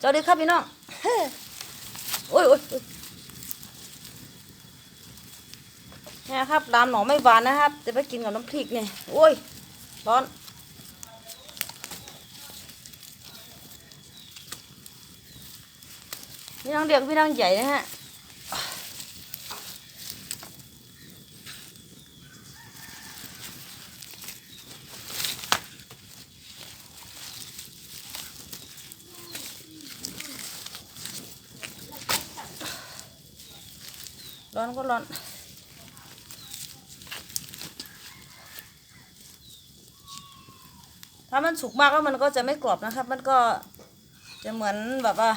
สวัสดีครับพี่น้องโอ้ยโอ้ยโอ้ยนี่ครับดามหนอไม่หวานนะครับจะไปกินกับน้ำพริกเนี่ยโอ้ย ร้อนพี่น้องเด็กพี่น้องใหญ่นะฮะ ร้อนก็ร้อน ถ้ามันสุกมากแล้วมันก็จะไม่กรอบนะครับ มันก็จะเหมือนแบบว่า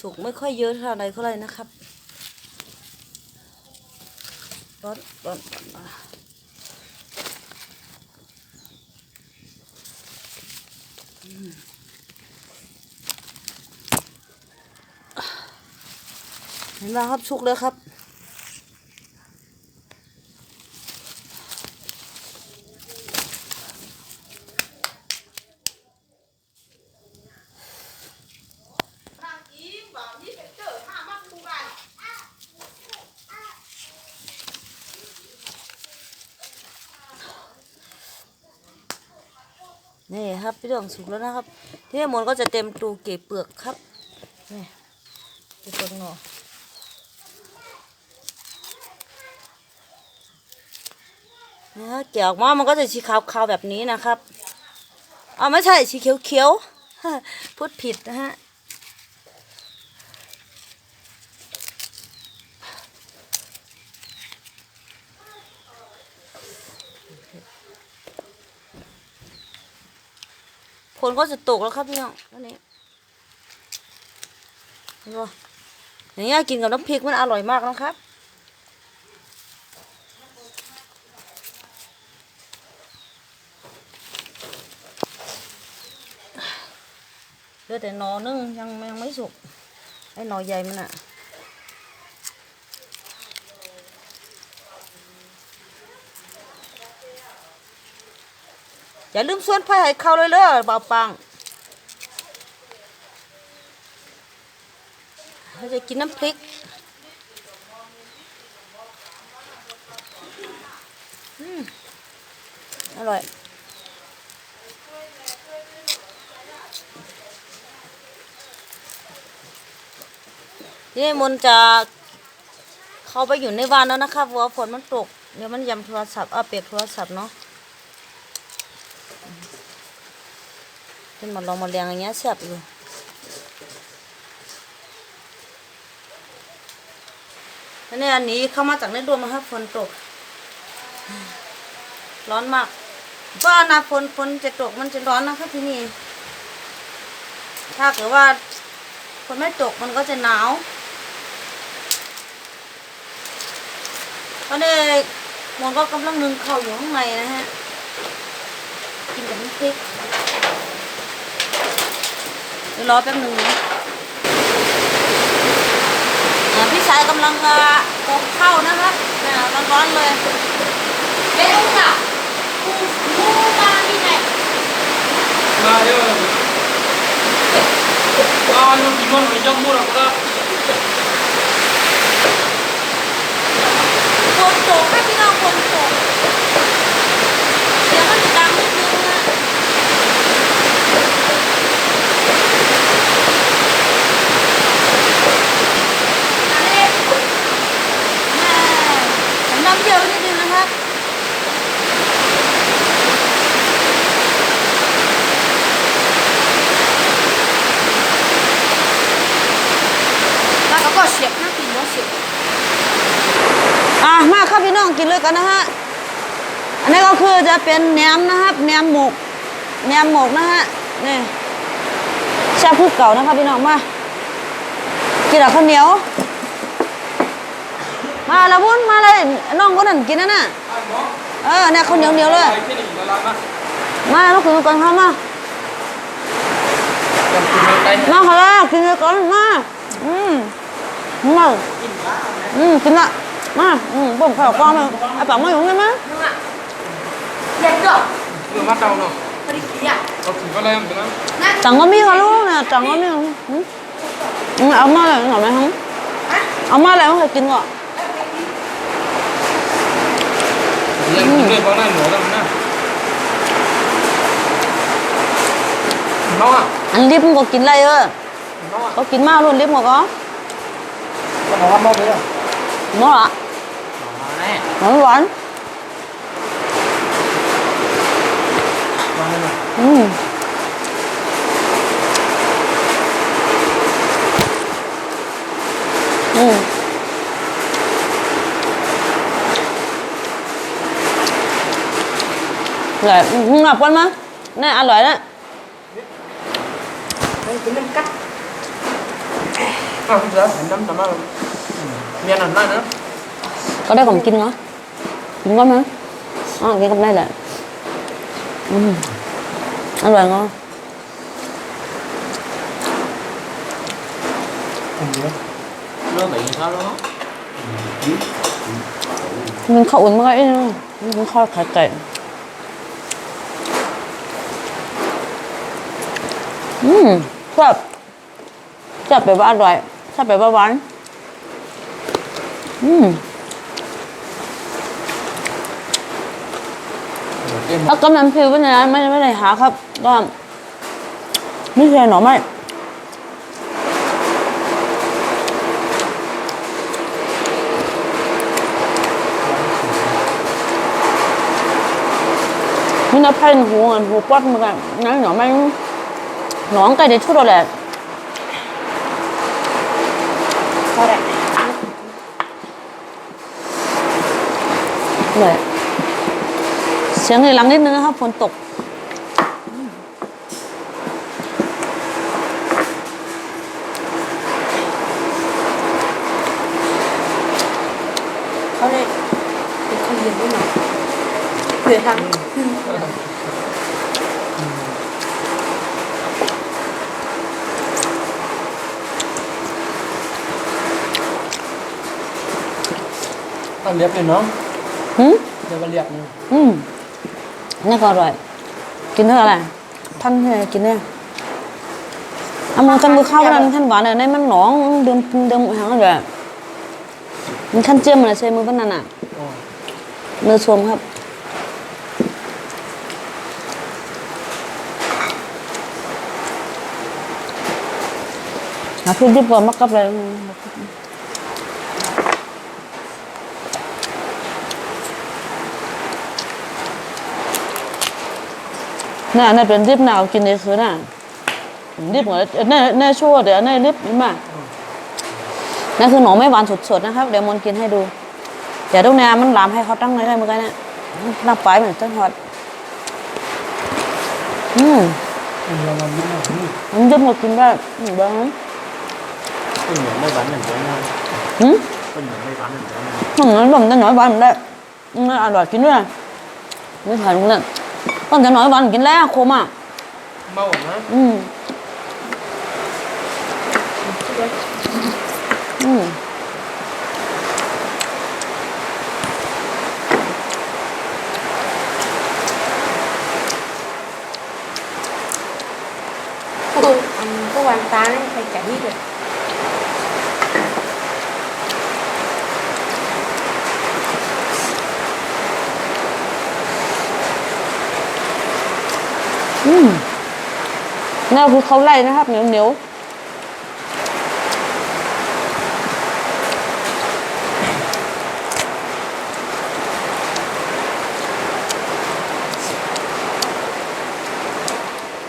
สุกไม่ค่อยเยอะเท่าไหรเท่าไหรนะครับร้อนร้อนร้อนเห็นไหมครับสุกเลยครับ ครับพี่ดองสุกแล้วนะครับที่มนก็จะเต็มตูเก็บเปลือกครับนี่เก็บเปลือกหน่อนี่ฮะเกี่ยวออกมามันก็จะสีขาวๆแบบนี้นะครับอ๋อไม่ใช่สีเขียวๆพูดผิดนะฮะ ผลก็จะตกแล้วครับพี่น้องวันนี้เห็นปะอย่างเงี้ยกินกับน้ำพริกมันอร่อยมากนะครับ เหลือแต่หนอนึ่งยังยังไม่สุกไอ้หนอใหญ่มันอะ อย่าลืมส่วนไผ่ให้เขาเลยเลยเบาปังเราจะกินน้ำพริกอืมอร่อยนี่มนจะเข้าไปอยู่ในบ้านแล้วนะครับเพราะว่าฝนมันตกเดี๋ยวมันยำโทรศัพท์เอาเปียกโทรศัพท์เนาะ เป็นมาลองมาเรียงอย่างเงี้ยแซ่บอยู่อันนี้อันนี้เข้ามาจากในดวงนะครับฝนตก ร้อนมากเพราะหนาฝนฝนจะตกมันจะร้อนนะครับที่นี่ ถ้าเกิดว่าฝนไม่ตกมันก็จะหนาวตอนนี้มนก็กำลังนึ่งข้าวอยู่ข้างในนะฮะ กินกับน้ำพริก เดี๋ยวรอแป๊บนึงนะพี่ชายกำลังจะกบเข้านะครับร้อนๆเลยเบ็ดค่ะปูปูมาที่ไหนมาเยอะมาอยู่ที่มันไม่ยอมมูรักก็ กันนะฮะ อันนี้ก็คือจะเป็นแหนมนะครับแหนมหมกแหนมหมกนะฮะนี่ชาพูดเก่านะครับพี่น้องมากินอกับข้าวเหนียว มาละวุ้นมาเลยน้องก็นั่นกินนะน่ะเออเนี่ยข้าวเหนียวเหนียวเลยมาลูกกินก่อนครับมามาขอแล้วกินก่อนมาอืมมาอืมกินละ มาอืมบ่มข้าวกล้องมาไอ้ปังมาอยู่ไงมั้ย เด็ดจ้ะ 이거 맞다고 너. พอดีเกียร์ เอาถึงก็แล้วถึงแล้ว นั่น จังก็มีค่ะลูกนะจังก็มีหึอืมเอามาเลยหน่อยไหมฮะ อ่ะ เอามาเลยไม่เคยกินก่อน ยังกินเลยเพราะนั่นหนูแล้วนะน้องอ่ะ อันลิฟต์มันก็กินอะไรเออ น้องอ่ะ ก็กินมากluôn liếp một có ก็บอกว่าน้องเลยอ่ะ nó ạ แน่ nó đoán มาเลย ừ. Ừ. Rồi, không ngập con má Này, ăn loại đấy มันเป็นน้ำ กัดอ้าวเสือเห็นน้ำน้ำมาเมียนั่นนั่นนะ Có đây còn kinh nữa Kinh quá má Ờ, cái cặp này là ừ. Ăn loại ngon เรื่องไหนครับเนาะ mình khẩu uống mấy nữa mình kho khải cậy ừm chập chập để ba loại chập để ba bán ừm เอ็ม ถ้ากำลังพิวเป็นไงไม่ไม่ได้หาครับ ก็ไม่ใช่หนอไม่มีน้ำพันหูอะหูปอดเหมือนกันนั่นหนอไม่หนองไก่เด็ดชุดเราแหละพอได้เลย เสียงเลยหลังนิดนึงนะครับฝนตก เขาเลยเป็นเขาเรียนด้วยหน่อยเผื่อทางต้องเรียบเลยเนาะหืมเดี๋ยวก็เรียบนึงอืม นี่ก็อร่อย กินเท่าไหร่ท่านให้กินเนี่ยเอามากันมือข้าวนั้นท่านหวานเนี่ยในมันหนองเดิมเดิมหางอะไรมันขั้นเจียมอะไรใช่มือบ้านนั่นอะเนื้อชวมครับหาพี่ดิบก่อนมักกับอะไน่ะน่ะเป็นดิบหนาวกินในคืนน่ะดิบเหมือนเน่เน่ชั่วเดี๋ยวเน่ดิบนี่มานั่นคือหนองไม่หวานสดๆนะครับ เดี๋ยวมนกินให้ดูเดี๋ยวตรงนี้มันลามให้เขาตั้งไว้ได้เหมือนกันเนี่ยน้ำปลายเหมือนต้นฮอตอืมเราลองยิ้มหน่อยนี่มันยุบมากินได้อืมบ้างไหมเป็นเหมือนไม่หวานเหมือนกันนะอืมเป็นเหมือนไม่หวานเหมือนกันนะมันนั้นผมจะน้อยบ้านได้อืมอร่อยกินด้วยไม่ผ่านเลย ต้องจะน้อยบ้านกินแล้วโคมอะเมานะอืมอืมพวกอันพวกวางตาเนี่ยใครจะนี่เลย นี่คือเขาไล่นะครับเหนียวเหนียว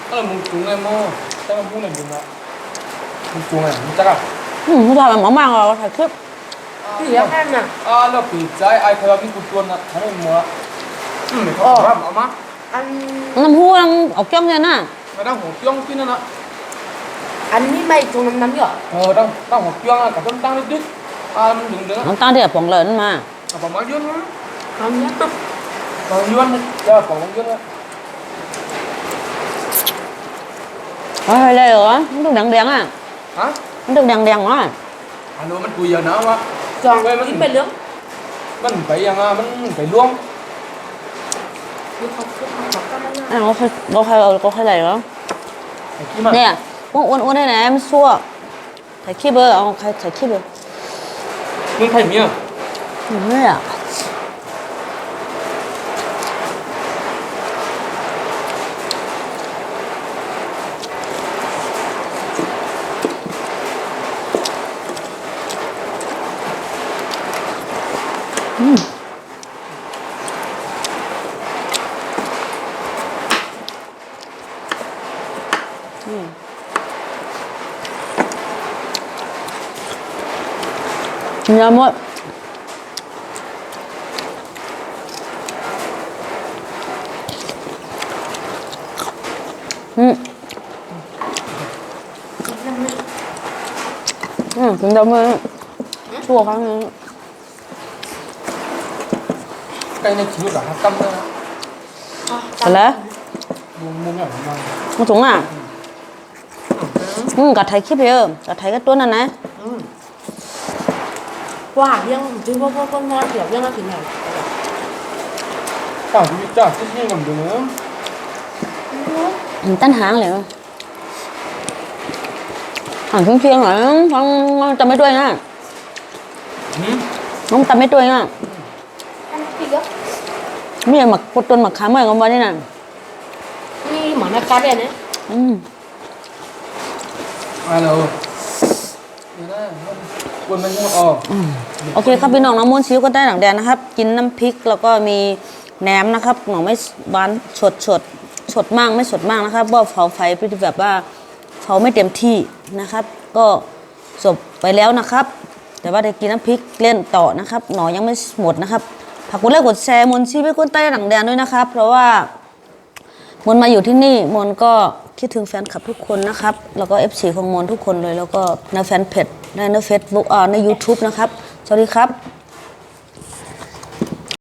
เออมึงจุงไอ้โม่แต่มันพูดหน่อยมึงอะมึงจุงไอ้มึงจักอะอืมผู้ชายแบบหมอมากเราถ่ายคลิปเหลือแค่น่ะอ่าแล้วปีใจไอ้เคยว่าพี่กูชวนนะทั้งหมดอืมไม่เขาบอกเอามาอันน้ำหูน้ำออกจ้องเลยนะไม่ต้องหัวเกี้ยงกินนะนะอันนี้ไม่ตรงน้ำน้ำหยอดเออต้องต้องหัวเกี้ยงกับต้นตั้งนิดๆอ่ามันดึงดึงน้ำตาลที่แบบผงเหลินมาอะผมมาย้อนนะ ทำเนี้ยผมย้อนเดี๋ยวผมย้อนนะเฮ้ยเลยเหรอมันดูแดงแดงๆอะฮะมันดูแดงแดงๆอะอันนู้นมันกุยเยอะนะวะจองกินไปเรื่องมั นไปยังอะมันไปล่วงดูเขาขึ้นมาเขาก็ไม่น่าไอ้อันนั้ นก็ค่อยก็ค่อยเอาก็ค่อยไหลแล้วไอ้ขี้มันเนี่ยพวกอ้วนๆได้ไหนมันซั่วใส่ขี้เบอร์เอาใครใส่ขี้เบอร์มึงจึงดำเลยชั่วครั้งนึงใกล้ในคิวหรอครับตั้มเลยเสร็จแล้วมุมมุมอย่างมังอะอืมกับไทยขี้เพลกับไทยก็ตัวนั้นนะว่างเดี๋ยวยังมาถึงไหนต่างชีวิตจ้าที่นี่กับเดิมอืมตั้นหางเลยห่างเพียงๆหน่อยฟังจำไม่ด้วยนะหืมน้องจำไม่ด้วยนะอันพี่ก็มีหมักปต้นหมักขาเมื่อยกันวันนี้น่ะมีหมอนักการเนี่ยนะอืมมาแล้วเดี๋ยวนะวนมังออก โอเคครับพี่น้องน้ำมูนชิวก็ได้หนังแดงนะครับ กินน้ำพริกแล้วก็มีแหนมนะครับหน่อไม่หวานสดสดสดมากไม่สดมากนะครับว่าเผาไฟแบบว่าเผาไม่เต็มที่นะครับ ก็จบไปแล้วนะครับ แต่ว่าได้กินน้ำพริกเล่นต่อนะครับ หนอยังไม่หมดนะครับฝากกดไลค์กดแชร์มนชีวิตคนใต้หนังแดงด้วยนะครับ เพราะว่ามนมาอยู่ที่นี่มนก็คิดถึงแฟนคลับทุกคนนะครับ แล้วก็ FC ของมนทุกคนเลย แล้วก็ในแฟนเพจในในเฟซบุ๊กอ่าใน YouTube นะครับ สวัสดีครับ